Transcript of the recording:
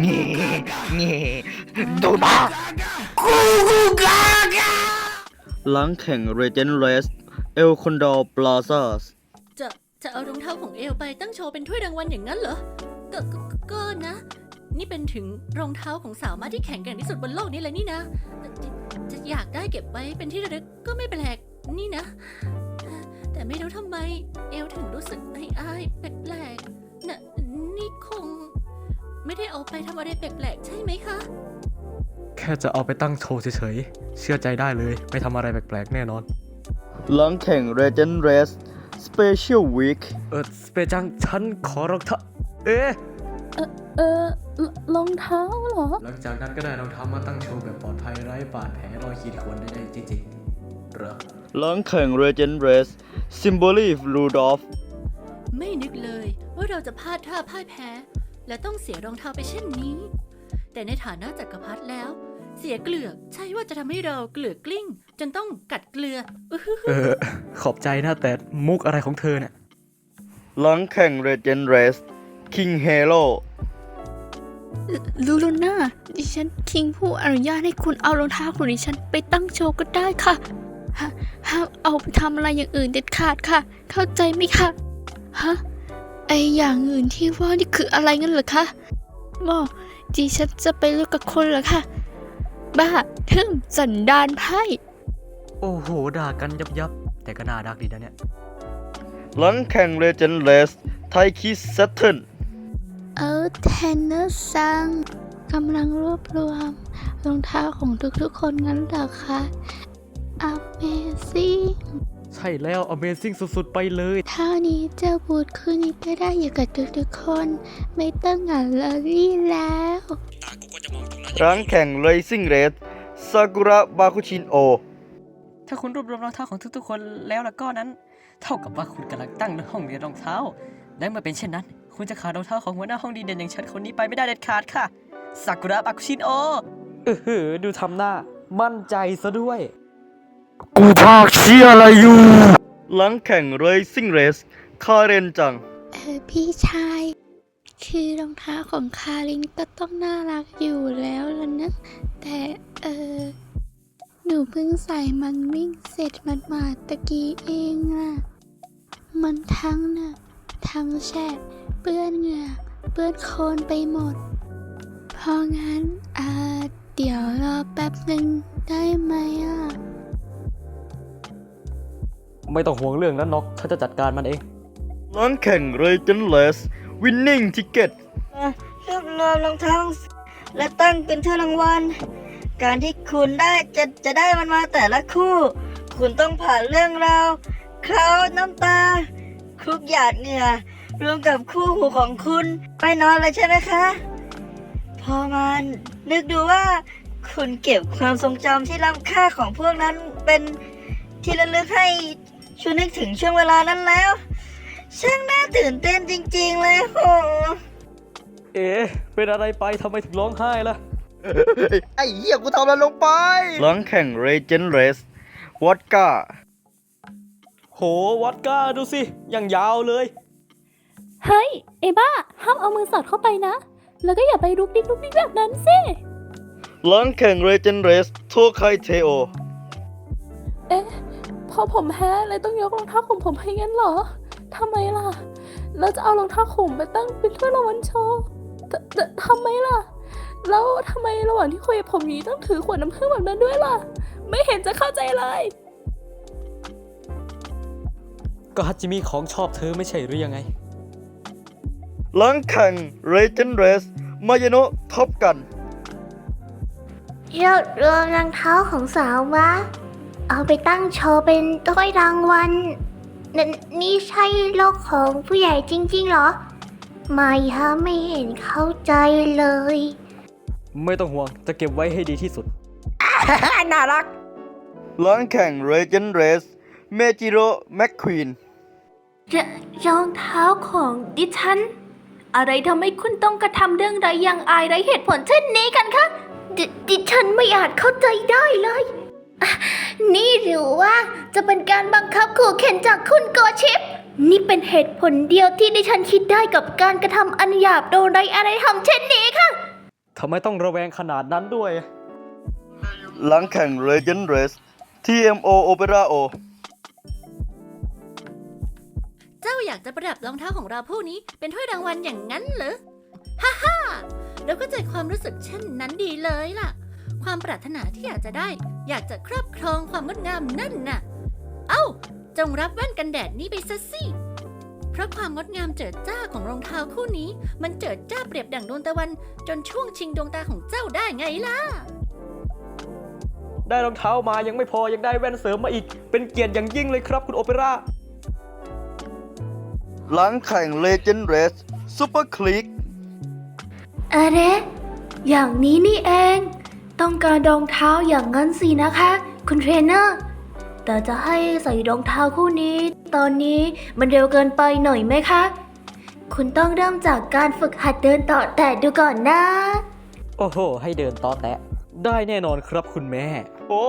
นี่นี่ดูนะกูกูกากาหลังแข่ง Regent Race El Condor Plaza จะจะเอารองเท้าของเอลไปตั้งโชว์เป็นถ้วยรางวัลอย่างนั้นเหรอก็ก็ก็นะ นี่เป็นถึงรองเท้าของสาวมาที่แข็งแกร่งที่สุดบนโลกนี้เลยนี่นะจะจะอยากได้เก็บไว้เป็นที่ระลึกก็ไม่แปลกนี่นะ แต่ไม่รู้ทำไม เอลถึงรู้สึกอายอายๆแปลกๆน่ะนี่คง ไม่ได้เอาไปทำอะไรแปลกๆใช่ไหมคะ แค่จะเอาไปตั้งโชว์เฉยๆ เชื่อใจได้เลย ไม่ทำอะไรแปลกๆ แน่นอน หลังแข่ง Regent Race Special Week เออสเปจังฉันขอรองเท้าเอ๊ะ เออรองเท้าเหรอ หลังจากนั้นก็ได้รองเท้ามาตั้งโชว์แบบปลอดภัยไร้บาดแผลรอยขีดข่วนใดๆจริงๆเหรอหลังแข่ง Regent Race Symbolic Rudolph ไม่นึกเลยว่าเราจะพลาดท่าพ่ายแพ้ และต้องเสียรองเท้าไปเช่นนี้ แต่ในฐานะจักรพรรดิแล้ว เสียเกลือกใช่ว่าจะทำให้เราเกลือกกลิ้ง จนต้องกัดเกลืออื้อหือเออขอบใจนะแต่มุกอะไรของเธอเนี่ย หลังแข่ง Regent Race King Halo ลูลูน่าดิฉันคิงผู้อนุญาตให้คุณเอารองเท้าของดิฉันไปตั้งโชว์ก็ได้ค่ะฮะห้ามเอาไปทำอะไรอย่างอื่นเด็ดขาดค่ะ เข้าใจไหมคะฮะไออย่างอื่นที่ว่านี่คืออะไรงั้นเหรอคะบอกดิฉันจะไปเลิกกับคนเหรอคะบ้าทึ่มสันดานไพ่โอ้โห ด่ากันยับยับๆแต่ก็น่ารักดีนะเนี่ยหลังแข่ง Regent Race Taiki Saturn เออเทนเนอร์ซังกำลังรวบรวมรองเท้าของทุกๆคนงั้นเหรอคะ Amazing ใช่แล้ว Amazing สุดๆ ไปเลยเท่านี้เจ้าบูดคืนนี้ก็ได้อยู่กับทุกๆคน ไม่ต้องเหงาลอรี่แล้วหลังแข่ง Racing Race Sakura Bakushin O ถ้าคุณรวบรวมรองเท้าของทุกๆ คนแล้วแล้วก็นั้น เท่ากับว่าคุณกำลังตั้งห้องเรียนรองเท้า และเมื่อเป็นเช่นนั้น คุณจะขาดรองเท้าของหัวหน้าห้องดีเด่นอย่างฉันคนนี้ไปไม่ได้เด็ดขาดค่ะซากุระบาคุชินโอ เออหือดูทำหน้า มั่นใจซะด้วย กูภาคเชียอะไรอยู่ หลังแข่ง Racing Race คาเรนจัง เออพี่ชาย คือรองเท้าของคารินก็ต้องน่ารักอยู่แล้วล่ะนะ แต่เออหนูเพิ่งใส่มันวิ่งเสร็จมันมาดๆตะกี้เองอะมันทั้งน่ะทั้งแฉะเปื้อนเหงื่อเปื้อนโคลนไปหมด เพราะงั้นอ่าเดี๋ยวรอแป๊บหนึ่งได้ไหมอะ ไม่ต้องห่วงเรื่องนั้นนกฉันจะจัดการมันเองหลังแข่ง Regent Race Winning Ticket รวบรวมรองเท้าและตั้งเป็นถ้วยรางวัล การที่คุณได้จะจะได้มันมาแต่ละคู่ คุณต้องผ่านเรื่องราวเคล้าน้ำตาคลุกหยาดเหงื่อรวมกับคู่หูของคุณไปนอนเลยใช่ไหมคะ พอมันนึกดูว่าคุณเก็บความทรงจำที่ล้ำค่าของพวกนั้นเป็นที่ระลึกให้ ชวนนึกถึงช่วงเวลานั้นแล้ว ช่างน่าตื่นเต้นจริง ๆ เลยโห เอ๊ะเป็นอะไรไปทำไมถึงร้องไห้ล่ะ ไอ้เหี้ยกูทำอะไรลงไป หลังแข่ง Regent Race วอดก้า โหวัดก้าดูสิ อย่างยาวเลย เฮ้ย เอบ้า ห้ามเอามือสอดเข้าไปนะ แล้วก็อย่าไปลุกดิ๊กลุกดิ๊กแบบนั้นสิ หลังแข่ง Regent Race โทไคเทโอ เอ๊ะ พอผมแพ้เลยต้องยกรองเท้าของผมให้งั้นเหรอทำไมล่ะ แล้วจะเอารองเท้าของผมไปตั้งเป็นถ้วยรางวัลโชว์แต่แต่ทำไมล่ะ แล้วทำไมระหว่างที่คุยกับผมอยู่นี้ต้องถือขวดน้ำผึ้งแบบนั้นด้วยล่ะ ไม่เห็นจะเข้าใจเลย ก็ฮัตจิมิของชอบเธอไม่ใช่หรือยังไง หลังแข่ง Regent Race มายโนะท็อปกันรวบรวมรองเท้าของสาววะ เอาไปตั้งโชว์เป็นถ้วยรางวัลนนี่ใช่โลกของผู้ใหญ่จริง ๆ เหรอไม่ฮะไม่เห็นเข้าใจเลย ไม่ต้องห่วงจะเก็บไว้ให้ดีที่สุด น่ารักหลังแข่ง Regent Race เมจิโร่แมคควีน รรองเท้าของดิฉัน อะไรทำให้คุณต้องกระทำเรื่องไรอย่างอายไรเหตุผลเช่นนี้กันคะดดิฉันไม่อาจเข้าใจได้เลยอะ นี่หรือว่าจะเป็นการบังคับขู่เข็นจากคุณโกชิป นี่เป็นเหตุผลเดียวที่ดิฉันคิดได้กับการกระทำอันหยาบโดยไรอะไรทำเช่นนี้ค่ะ ทำไมต้องระแวงขนาดนั้นด้วย หลังแข่ง Legend Race TMO Opera O เจ้าอยากจะประดับรองเท้าของเราผู้นี้เป็นถ้วยรางวัลอย่างนั้นเหรอ ฮ่าฮ่าเราก็ใจความรู้สึกเช่นนั้นดีเลยล่ะ ความปรารถนาที่อยากจะได้ อยากจะครอบครองความงดงามนั่นน่ะ เอ้า จงรับแว่นกันแดดนี้ไปซะสิ เพราะความงดงามเจิดจ้าของรองเท้าคู่นี้ มันเจิดจ้าเปรียบดั่งดวงตะวัน จนช่วงชิงดวงตาของเจ้าได้ไงล่ะ ได้รองเท้ามายังไม่พอยังได้แว่นเสริมมาอีก เป็นเกียรติอย่างยิ่งเลยครับคุณโอเปร่า หลังแข่ง Legend Race Super Click อะไรอย่างนี้นี่เอง ต้องการรองเท้าอย่างนั้นสินะคะ คุณเทรนเนอร์ แต่จะให้ใส่รองเท้าคู่นี้ ตอนนี้มันเร็วเกินไปหน่อยไหมคะ คุณต้องเริ่มจากการฝึกหัดเดินต่อแต่ดูก่อนนะ โอ้โห ให้เดินต่อแตะ ได้แน่นอนครับคุณแม่ โอ้